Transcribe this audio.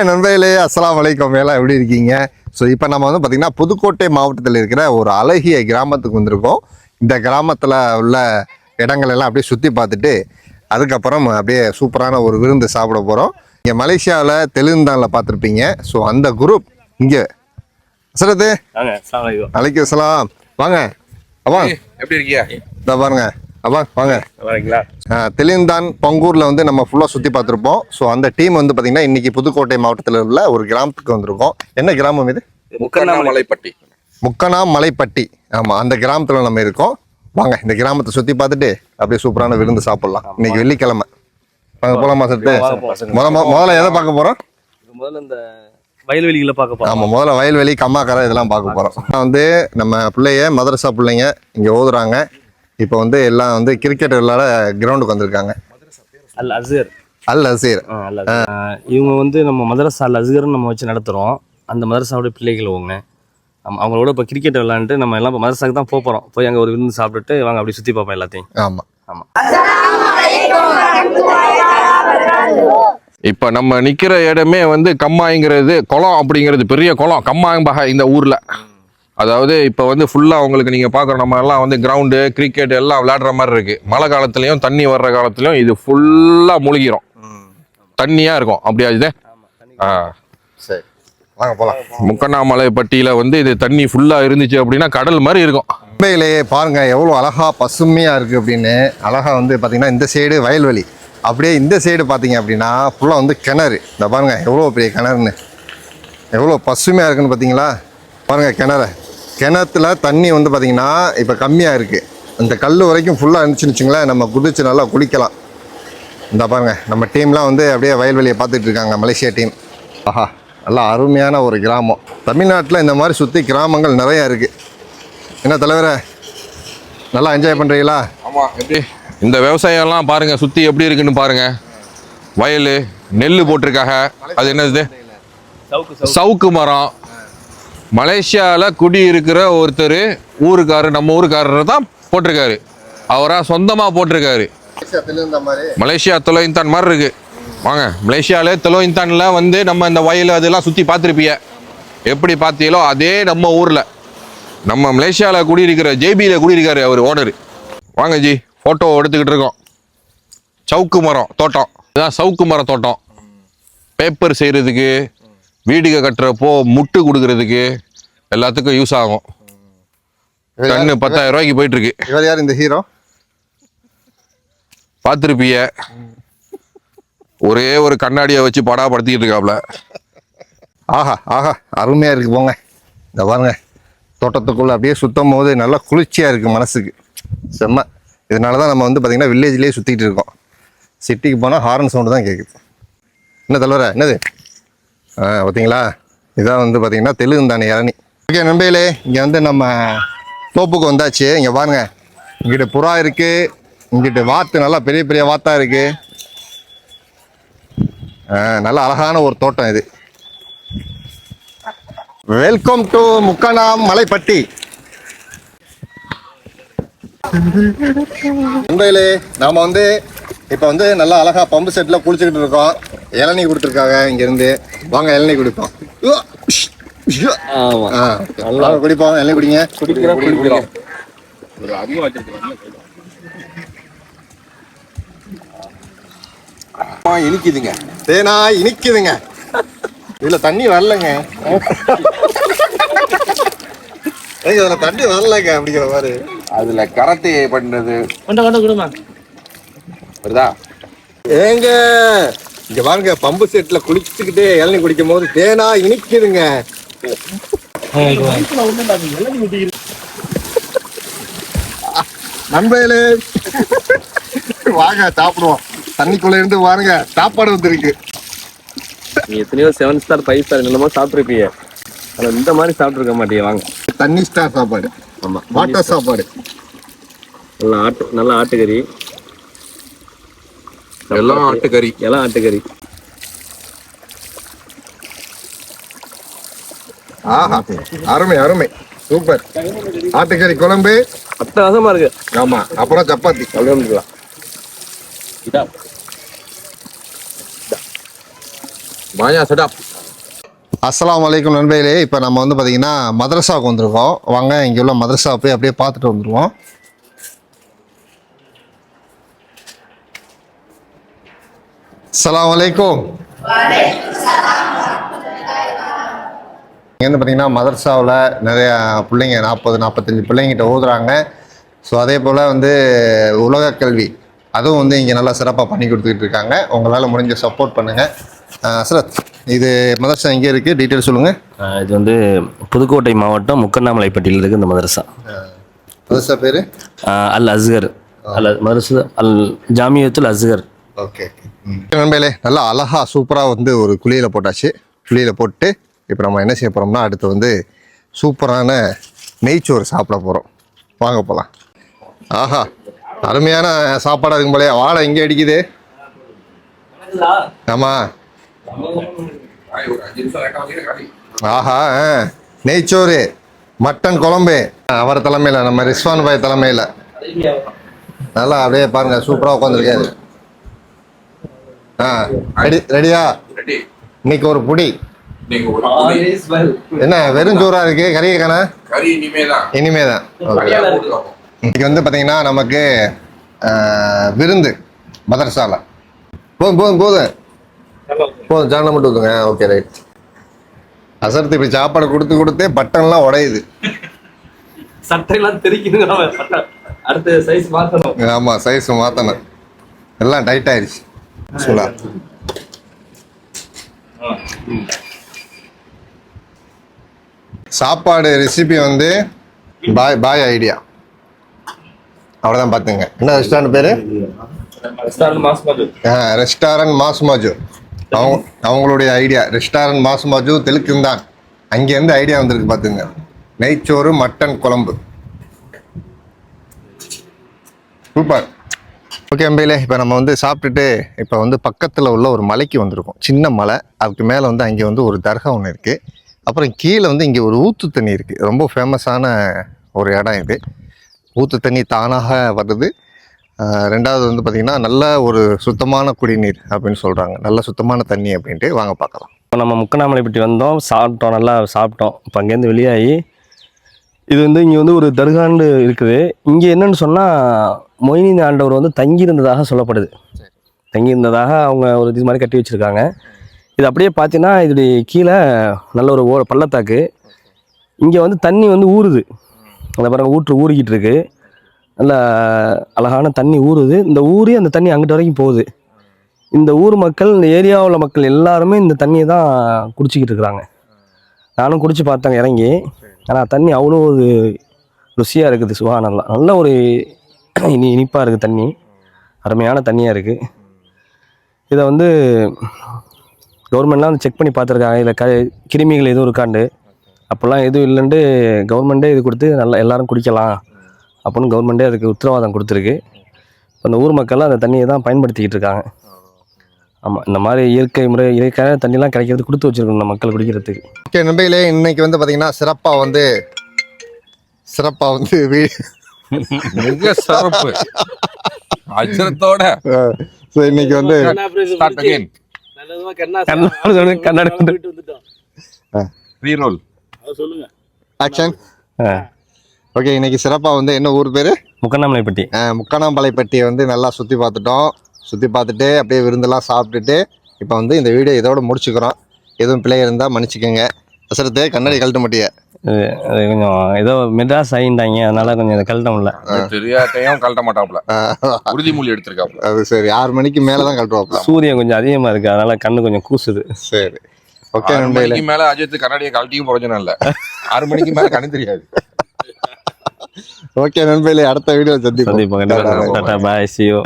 Hi நண்பர்களே அஸ்ஸலாமு அலைக்கும். எல்லாம் எப்படி இருக்கீங்க? ஸோ இப்போ நம்ம வந்து பார்த்திங்கன்னா புதுக்கோட்டை மாவட்டத்தில் இருக்கிற ஒரு அழகிய கிராமத்துக்கு வந்திருக்கோம். இந்த கிராமத்தில் உள்ள இடங்கள் எல்லாம் அப்படியே சுற்றி பார்த்துட்டு அதுக்கப்புறம் அப்படியே சூப்பரான ஒரு விருந்து சாப்பிட போகிறோம் இங்கே மலேசியாவில் தெலுங்குதானில் பார்த்துருப்பீங்க. ஸோ அந்த குரூப் இங்கே. அசரத்து அலைக்கும். அஸ்ஸலாம். வாங்க. அப்பா எப்படி இருக்கியா இதோ பாருங்க. அப்பா வாங்க. வரீங்களா தெலுங்குதான் பங்கூரில் வந்து நம்ம ஃபுல்லாக சுற்றி பார்த்துருப்போம். ஸோ அந்த டீம் வந்து பார்த்திங்கன்னா இன்றைக்கி புதுக்கோட்டை மாவட்டத்தில் உள்ள ஒரு கிராமத்துக்கு வந்திருக்கோம். என்ன கிராமம் இது? மலைப்பட்டி முக்கனா மலைப்பட்டி ஆமாம் அந்த கிராமத்தில் நம்ம இருக்கோம். வாங்க இந்த கிராமத்தை சுற்றி பார்த்துட்டு அப்படியே சூப்பரான விருந்து சாப்பிட்லாம். இன்னைக்கு வெள்ளிக்கிழமை. வாங்க போகலாமா சட்டு முத மொ- முதல்ல எதை பார்க்க போகிறோம் முதல்ல இந்த வயல்வெளிகளை பார்க்க போறோம். ஆமாம் முதல்ல வயல்வெளி கம்மாக்கரை இதெல்லாம் பார்க்க போகிறோம் வந்து நம்ம பிள்ளைய மதரசா பிள்ளைங்க இங்கே ஓதுறாங்க. இப்போ வந்து எல்லாம் வந்து கிரிக்கெட் விளையாட கிரவுண்டுக்கு வந்திருக்காங்க. அல் அசீர். ஆ, அல். ஆ, இவங்க வந்து நம்ம மதரசா அல் அஸ்கர்னு நம்ம வச்சு நடத்துகிறோம் அந்த மதரசாவோட பிள்ளைகள் அவங்க ஆமாம் அவங்களோட இப்போ கிரிக்கெட் விளாண்டுட்டு நம்ம எல்லாம் இப்போ மதரசாக்கு தான் போக போகிறோம் போய் அங்கே ஒரு விருந்து சாப்பிட்டுட்டு வாங்க அப்படி சுற்றி பார்ப்போம் எல்லாத்தையும். ஆமாம் ஆமாம் இப்ப நம்ம நிக்கிற இடமே வந்து கம்மாய்ங்கிறது குளம் அப்படிங்கிறது பெரிய குளம். கம்மாயம்பக இந்த ஊர்ல. அதாவது இப்போ வந்து ஃபுல்லா உங்களுக்கு நீங்க பார்க்குற நம்ம எல்லாம் வந்து கிரவுண்டு கிரிக்கெட் எல்லாம் விளையாடுற மாதிரி இருக்கு. மழை காலத்துலயும் தண்ணி வர்ற காலத்துலயும் இது ஃபுல்லா முழுகிரும். தண்ணியா இருக்கும். அப்படியா இது? ஆ. சரி. வாங்க போகலாம் முக்கண்ணாமலை பட்டியில வந்து இது தண்ணி ஃபுல்லா இருந்துச்சு அப்படின்னா கடல் மாதிரி இருக்கும். மும்பையிலேயே பாருங்க எவ்வளோ அழகா பசுமையாக இருக்குது அப்படின்னு. அழகா வந்து பார்த்தீங்கன்னா இந்த சைடு வயல்வெளி. அப்படியே இந்த சைடு பார்த்தீங்க அப்படின்னா ஃபுல்லாக வந்து கிணறு. இந்த பாருங்க எவ்வளோ பெரிய கிணறுன்னு. எவ்வளோ பசுமையாக இருக்குன்னு பார்த்தீங்களா பாருங்க கிணறு. கிணத்துல தண்ணி வந்து பார்த்தீங்கன்னா இப்போ கம்மியாக இருக்குது அந்த கல் வரைக்கும் ஃபுல்லாக இருந்துச்சுன்னு வச்சுங்களேன் நம்ம குதிச்சு நல்லா குளிக்கலாம். இந்த பாருங்க நம்ம டீம்லாம் வந்து அப்படியே வயல்வெளியை பார்த்துட்டு இருக்காங்க மலேசியா டீம் ஆஹா நல்லா அருமையான ஒரு கிராமம். தமிழ்நாட்டில் இந்த மாதிரி சுற்றி கிராமங்கள் நிறையா இருக்குது என்ன தலைவரே நல்லா என்ஜாய் பண்ணுறீங்களா ஆமா எப்படி? இந்த விவசாயம் எல்லாம் பாருங்க சுத்தி எப்படி இருக்குன்னு பாருங்க. வயல் நெல் போட்டிருக்காங்க. அது என்னது? சவுக்கு மரம். மலேசியாவில் குடி இருக்கிற ஒருத்தர் ஊருக்காரர் நம்ம ஊருக்காரர் தான் போட்டிருக்காரு. அவராக சொந்தமாக போட்டிருக்காரு. இந்த மாதிரி மலேசியா தொலைந்தான் மாதிரி இருக்கு. வாங்க மலேசியாவிலே தொலைந்தான்ல வந்து நம்ம இந்த வயல் அதெல்லாம் சுற்றி பார்த்துருப்பீங்க எப்படி பார்த்தீங்களோ அதே நம்ம ஊரில். நம்ம மலேசியாவில் குடியிருக்கிற ஜேபியில் குடியிருக்காரு அவர் ஓனர். வாங்க ஜி ஃபோட்டோ எடுத்துக்கிட்டு இருக்கோம். சவுக்கு மரம் தோட்டம். இதுதான் சவுக்கு மரம் தோட்டம். பேப்பர் செய்கிறதுக்கு வீடுக கட்டுறப்போ முட்டு கொடுக்கறதுக்கு எல்லாத்துக்கும் யூஸ் ஆகும். டன்னு பத்தாயிரம் ரூபாய்க்கு போயிட்டு இருக்கு இவர் யார் இந்த ஹீரோ பார்த்துருப்பீங்க ஒரே ஒரு கண்ணாடியை வச்சு படாப்படுத்திக்கிட்டு இருக்காப்ல. ஆஹா ஆஹா அருமையாக இருக்குது போங்க. இந்த பாருங்க தோட்டத்துக்குள்ளே அப்படியே சுத்தம் போது நல்லா குளிர்ச்சியாக இருக்குது மனசுக்கு. செம்ம. இதனால தான் நம்ம வந்து பார்த்திங்கன்னா வில்லேஜ்லேயே சுற்றிட்டு இருக்கோம். சிட்டிக்கு போனால் ஹாரன் சவுண்டு தான் கேட்குது என்ன தலைவர என்னது? பார்த்தீங்களா? இதான் வந்து பார்த்திங்கன்னா தெலுங்கு தானே இளநி. ஓகே நண்பையிலே இங்கே வந்து நம்ம தோப்புக்கு வந்தாச்சு. இங்கே பாருங்க. இங்கிட்ட புறா இருக்குது இங்கிட்ட வாத்து நல்லா பெரிய பெரிய வாத்தாக இருக்குது நல்ல அழகான ஒரு தோட்டம் இது. Welcome to Mukkanam Malaipatti. மும்பையிலே நாம் வந்து இப்போ வந்து நல்லா அழகா பம்பு செட்டில் குளிச்சுக்கிட்டு இருக்கோம். இளநீ கொடுத்துருக்காங்க இங்கேருந்து. வாங்க இளநீ குடிப்போம். நல்லா குடிப்போம் இளநீ குடிங்க. குடிக்கிறோம் குடிக்கிறோம். இனிக்குதுங்க. தேனா இனிக்குதுங்க. இதுல தண்ணி வரலங்க. இதுல தண்ணி வரலங்க அப்படிங்கிற மாதிரி. அதுல கராத்தே பண்ணது. கொண்ட கொண்ட கொடுமா. வருதா? ஏங்க இங்க பாருங்க பம்பு செட்ல குளிச்சுக்கிட்டே இளநீ குடிக்கும் போது தேனா இனிக்குதுங்க. நண்பர்களே வாங்க சாப்பிடுவோம். தண்ணிக்குள்ள இருந்து பாருங்க சாப்பாடு வந்திருக்கு. நீ எத்தனையோ செவன் ஸ்டார் ஃபைவ் ஸ்டார் என்னமோ சாப்பிட்ருப்பீங்க ஆனால் இந்த மாதிரி சாப்பிட்ருக்க மாட்டீங்க வாங்க. தண்ணி ஸ்டார் சாப்பாடு. ஆமாம் வாட்டர் சாப்பாடு. நல்லா ஆட்டு நல்லா ஆட்டுக்கறி. எல்லாம் ஆட்டுக்கறி. எல்லாம் ஆட்டுக்கறி. ஆஹா அருமை அருமை. சூப்பர். ஆட்டுக்கறி குழம்பு. அட்டகாசமா இருக்கு. ஆமா அப்புறம் சப்பாத்தி. இதா Banyak sedap. அஸ்ஸலாமு அலைக்கும் நண்பர்களே இப்போ நம்ம வந்து பார்த்தீங்கன்னா மதரசாவுக்கு வந்திருக்கோம். வாங்க இங்கே உள்ள மதரசா போய் அப்படியே பார்த்துட்டு வந்துடுவோம் அஸ்ஸலாமு அலைக்கும் இங்கே வந்து பார்த்தீங்கன்னா மதரசாவில் நிறைய பிள்ளைங்க நாற்பது நாற்பத்தஞ்சு பிள்ளைங்கிட்ட ஓதுறாங்க. ஸோ அதே போல் வந்து உலக கல்வி அதுவும் வந்து இங்கே நல்லா சிறப்பாக பண்ணி கொடுத்துக்கிட்டு இருக்காங்க. உங்களால் முடிஞ்ச சப்போர்ட் பண்ணுங்கள் அசரத் இது மதரசா எங்கே இருக்குது டீட்டெயில் சொல்லுங்கள் இது வந்து புதுக்கோட்டை மாவட்டம் முக்கண்ணாமலைப்பட்டியில் இருக்குது இந்த மதரசா. மதரசா பேர்? அல் அஸ்கர் அல் மதரசா அல் ஜாமியத்துல் அஸ்கர் ஓகே நண்பர்களே நல்லா அழகா சூப்பராக வந்து ஒரு குழியில் போட்டாச்சு. குழியில் போட்டு இப்போ நம்ம என்ன செய்ய போகிறோம்னா அடுத்து வந்து சூப்பரான நெய்ச்சோறு சாப்பிட போகிறோம் வாங்க போகலாம் ஆஹா அருமையான சாப்பாடாக இருக்கும் போலயே. வாழை எங்கே அடிக்குது. ஆமாம் ஆஹா ஆ. நெய்ச்சோறு மட்டன் குழம்பு. அவர் தலைமையில் நம்ம ரிஸ்வான் பாய் தலைமையில். நல்லா அப்படியே பாருங்க சூப்பராக உட்காந்துருக்காரு ரெடி ரெடியா. இன்னைக்கு ஒரு புடி. என்ன வெறும் சோறா இருக்கு? கறி இனிமேதான். இனிமே தான். இன்னைக்கு வந்து பார்த்தீங்கன்னா நமக்கு விருந்து மதரசால போதும் போதும் போதும். போதும் ஜானம் மட்டும் ஊற்றுங்க ஓகே ரைட் அசரத்து இப்படி சாப்பாடு கொடுத்து கொடுத்தே பட்டன்லாம் உடையுது. சட்டையெல்லாம் தெரிக்குதுங்க அடுத்த சைஸ் மாற்றணும் ஆமாம் சைஸ் மாற்றணும் எல்லாம் டைட் ஆயிடுச்சு. சொல்லா. சாப்பாடு ரெசிபி வந்து பாய் பாய் ஐடியா அவ்வளோதான் பார்த்துங்க என்ன ரெஸ்டாரண்ட் பேர்? ரெஸ்டாரண்ட் மாஸ் மாஜு அவங்க அவங்களுடைய ஐடியா ரெஸ்டாரண்ட் மாஸ் மாஜு தெலுக்குந்தான். அங்கேருந்து ஐடியா வந்திருக்கு பார்த்துங்க நெய்ச்சோறு மட்டன் குழம்பு. சூப்பர் ஓகே அம்பையிலே இப்போ நம்ம வந்து சாப்பிட்டுட்டு இப்போ வந்து பக்கத்தில் உள்ள ஒரு மலைக்கு வந்திருக்கோம். சின்ன மலை அதுக்கு மேலே வந்து அங்கே வந்து ஒரு தர்கா ஒன்று இருக்குது அப்புறம் கீழே வந்து இங்கே ஒரு ஊத்து தண்ணி இருக்குது ரொம்ப ஃபேமஸான ஒரு இடம் இது. ஊத்து தண்ணி தானாக வருது. ரெண்டாவது வந்து பார்த்திங்கன்னா நல்ல ஒரு சுத்தமான குடிநீர் அப்படின்னு சொல்கிறாங்க நல்ல சுத்தமான தண்ணி அப்படின்ட்டு வாங்க பார்க்கலாம். இப்போ நம்ம முக்கண்ணாமலைப்பட்டி வந்தோம். சாப்பிட்டோம் நல்லா சாப்பிட்டோம். இப்போ அங்கேருந்து வெளியாகி இது வந்து இங்கே வந்து ஒரு தர்காண்டு இருக்குது. இங்கே என்னென்னு சொன்னால் மொய்னி ஆண்டவர் வந்து தங்கியிருந்ததாக சொல்லப்படுது. தங்கியிருந்ததாக அவங்க ஒரு இது மாதிரி கட்டி வச்சுருக்காங்க. இது அப்படியே பார்த்தீங்கன்னா இதோடைய கீழே நல்ல ஒரு ஓ பள்ளத்தாக்கு. இங்கே வந்து தண்ணி வந்து ஊறுது. அந்த பாருங்க ஊற்று ஊறிக்கிட்டு இருக்கு. நல்ல அழகான தண்ணி ஊறுது. இந்த ஊறி அந்த தண்ணி அங்கிட்ட வரைக்கும் போகுது. இந்த ஊர் மக்கள் இந்த ஏரியாவில் மக்கள் எல்லாருமே இந்த தண்ணியை தான் குடிச்சிக்கிட்டு இருக்கிறாங்க. நானும் குடிச்சு பார்த்தேங்க இறங்கி. ஆனால் தண்ணி அவ்வளோ ஒரு ருசியாக இருக்குது சுகானல்லாம் நல்ல ஒரு இனி இனிப்பாக இருக்குது தண்ணி. அருமையான தண்ணியாக இருக்குது இதை வந்து கவர்மெண்ட்லாம் வந்து செக் பண்ணி பார்த்துருக்காங்க இதில் க கிருமிகள் எதுவும் இருக்காண்டு. அப்போல்லாம் எதுவும் இல்லைன்ட்டு கவர்மெண்ட்டே இது கொடுத்து நல்லா எல்லாரும் குடிக்கலாம் அப்படின்னு கவர்மெண்ட்டே அதுக்கு உத்தரவாதம் கொடுத்துருக்கு. இப்போ இந்த ஊர் மக்கள்லாம் அந்த தண்ணியை தான் பயன்படுத்திக்கிட்டு இருக்காங்க. ஆமாம் இந்த மாதிரி இயற்கை முறை இயற்கையான தண்ணிலாம் கிடைக்கிறது கொடுத்து வச்சிருக்கணும் நம்ம மக்கள் குடிக்கிறதுக்கு. ஓகே நம்பையிலே இன்னைக்கு வந்து பார்த்திங்கன்னா சிறப்பாக வந்து சிறப்பாக வந்து வீ மிக சிறப்பு. அச்சரத்தோட இன்னைக்கு வந்து ஸ்டார்ட் அகைன் கண்ணாடி கண்ணாடி ஆக்ஷன் ஓகே இன்னைக்கு சிறப்பாக வந்து என்ன ஊர் பேர்? முக்கண்ணாமலைப்பட்டி. முக்கானாம்பாளையப்பட்டியை வந்து நல்லா சுற்றி பார்த்துட்டோம். சுற்றி பார்த்துட்டு அப்படியே விருந்தெல்லாம் சாப்பிட்டுட்டு இப்போ வந்து இந்த வீடியோ இதோட முடிச்சுக்கிறோம். எதுவும் பிள்ளை இருந்தால் மன்னிச்சுக்கோங்க. அசரத்து கண்ணாடி கழட்ட மாட்டிய. அது கொஞ்சம் ஏதோ மெட்ராஸ் ஆகிட்டாங்க அதனால கொஞ்சம் இதை கழட்ட முடியல. தெரியாட்டையும் கழட்ட மாட்டாப்ல உறுதிமொழி எடுத்திருக்காப்ல அது சரி ஆறு மணிக்கு மேலே தான் கழட்டுவாப்ல சூரியன் கொஞ்சம் அதிகமாக இருக்குது அதனால கண்ணு கொஞ்சம் கூசுது. சரி. ஓகே மணிக்கு மேல அஜித் கண்ணாடியை கழட்டியும் பிரயோஜனம் இல்ல. ஆறு மணிக்கு மேல கண்ணு தெரியாது. ஓகே நண்பர்களே அடுத்த வீடியோ சந்திப்போம். பாய். சியோ